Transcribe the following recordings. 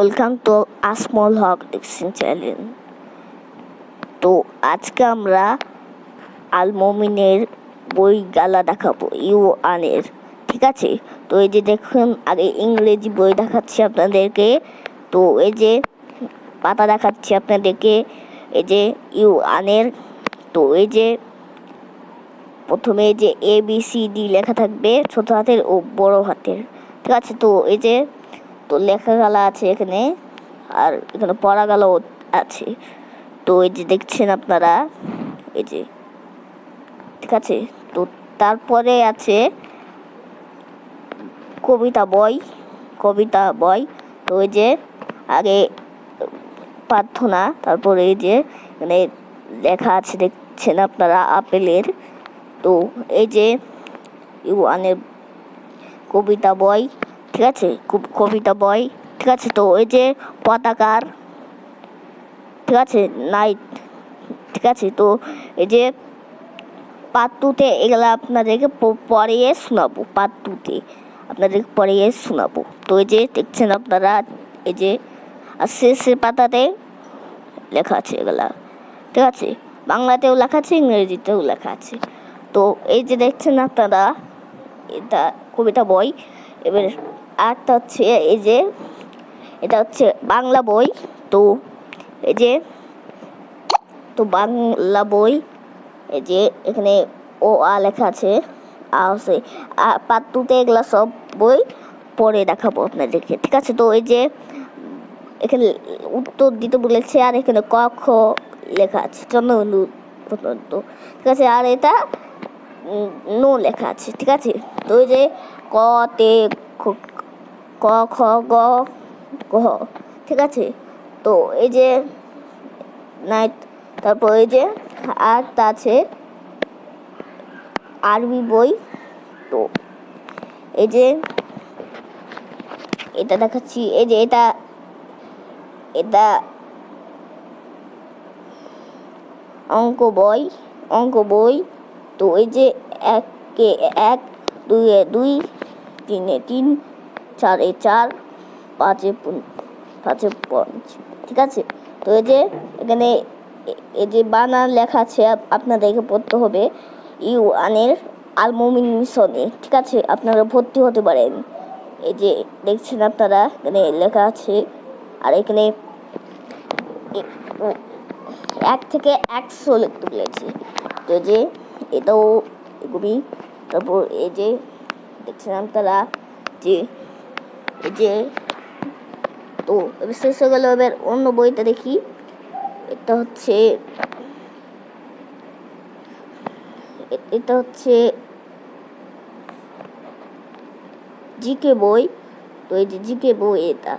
Welcome to Asmal Haque diction channel. তো আজকে আমরা আলমমিনের বই গালা দেখাবো ইউ আনের ঠিক আছে? তো এই যে দেখুন, আগে ইংরেজি বই দেখাচ্ছি আপনাদেরকে। তো এই যে পাতা দেখাচ্ছি আপনাদেরকে, এই যে ইউ আনের তো এই যে প্রথমে যে এ বি সি ডি লেখা থাকবে, ছোট হাতের ও বড় হাতের, ঠিক আছে? তো এই যে তো লেখা গালা আছে এখানে, আর এখানে পড়া গালাও আছে। তো এই যে দেখছেন আপনারা, এই যে, ঠিক আছে? তো তারপরে আছে কবিতা বই কবিতা বই। তো এই যে আগে প্রার্থনা, তারপরে এই যে এখানে লেখা আছে, দেখছেন আপনারা, আপেলের। তো এই যে ইউয়ানের কবিতা বই ঠিক আছে? কবিতা বই ঠিক আছে? তো এই যে পতাকার, ঠিক আছে? নাইট, ঠিক আছে? তো এই যে পাত্তুতে এগুলো আপনাদেরকে প- পড়িয়ে শোনাবো, পাত্তুতে। আপনাদেরকে পড়িয়ে শোনাবো। তো এই যে দেখছেন আপনারা, এই যে আর শেষের পাতাতে লেখা আছে এগুলা, ঠিক আছে? বাংলাতেও লেখা আছে, ইংরেজিতেও লেখা আছে। তো এই যে দেখছেন আপনারা, এটা কবিতা বই এবার আরেকটা হচ্ছে এই যে, এটা হচ্ছে বাংলা বই। তো এই যে, তো বাংলা বই, এই যে এখানে ও আ লেখা আছে, আ আছে আর পাত্তুতে এগুলা সব বই পড়ে দেখাবো আপনাদেরকে, ঠিক আছে? তো এই যে, এখানে উত্তর দিতে বলেছে, আর এখানে ক, খ লেখা আছে চন্দ্রবিন্দু পর্যন্ত ঠিক আছে? আর এটা নো লেখা আছে, ঠিক আছে? তো ওই যে, ক, তে ক, খ, গ গ, ঠিক আছে? তো এই যে নাইট তারপর এই যে আরেকটা আছে আরবি বই। তো এই যে এটা দেখাচ্ছি, এই যে এটা এটা অঙ্ক বই অঙ্ক বই। তো এই যে একে, এক দুইয়ে দুই, তিনে, তিন চারে চার, পাঁচে পাঁচে পঞ্চ, ঠিক আছে? তো এই যে, এখানে এই যে বানান লেখা আছে, আপ- আপনাদেরকে পড়তে হবে, ইউ আনের আলমোমিন মিশনে, ঠিক আছে? আপনারা ভর্তি হতে পারেন। এই যে, দেখছেন আপনারা, এখানে লেখা আছে, আর এখানে এক থেকে একশো লিখতে বলেছি। তো যে, এটাও এগুলি তারপর এই যে, দেখছেন আপনারা যে যে, তো শেষ হয়ে গেল এবার অন্য বইটা দেখি। এটা হচ্ছে এটা হচ্ছে জিকে বই। তো এই যে জিকে বই এটা,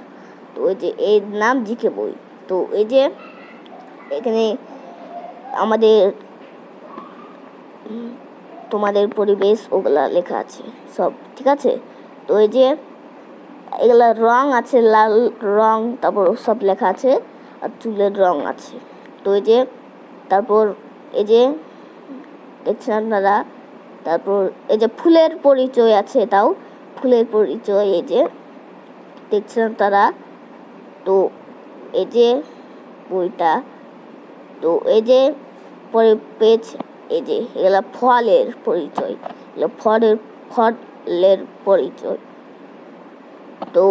তো এই যে এর নাম জিকে বই। তো এই যে এখানে আমাদের, তোমাদের পরিবেশ ওগুলা লেখা আছে, সব, ঠিক আছে? তো এই যে এগুলা রং আছে, লাল রং, তারপর সব লেখা আছে, আর চুলের রং আছে। তো এই যে, তারপর এই যে, দেখছেন আপনারা, তারপর এই যে ফুলের পরিচয় আছে তাও, ফুলের পরিচয় এই যে, দেখছেন তারা, তো এই যে বইটা, তো এই যে পরে পেজ, এই যে এগুলা ফলের পরিচয়, এগুলো ফলের ফলের পরিচয়। তো